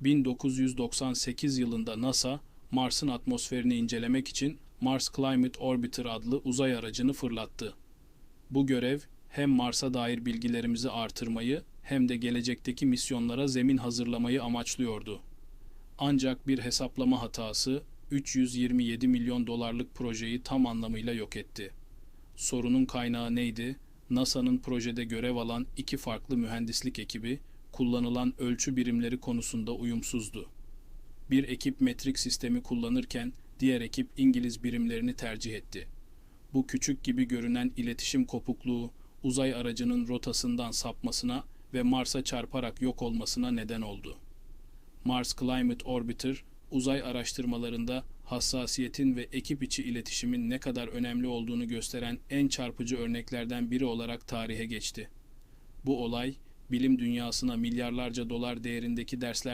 1998 yılında NASA, Mars'ın atmosferini incelemek için Mars Climate Orbiter adlı uzay aracını fırlattı. Bu görev hem Mars'a dair bilgilerimizi artırmayı hem de gelecekteki misyonlara zemin hazırlamayı amaçlıyordu. Ancak bir hesaplama hatası 327 milyon dolarlık projeyi tam anlamıyla yok etti. Sorunun kaynağı neydi? NASA'nın projede görev alan iki farklı mühendislik ekibi kullanılan ölçü birimleri konusunda uyumsuzdu. Bir ekip metrik sistemi kullanırken diğer ekip İngiliz birimlerini tercih etti. Bu küçük gibi görünen iletişim kopukluğu uzay aracının rotasından sapmasına ve Mars'a çarparak yok olmasına neden oldu. Mars Climate Orbiter, uzay araştırmalarında hassasiyetin ve ekip içi iletişimin ne kadar önemli olduğunu gösteren en çarpıcı örneklerden biri olarak tarihe geçti. Bu olay, bilim dünyasına milyarlarca dolar değerindeki derslerden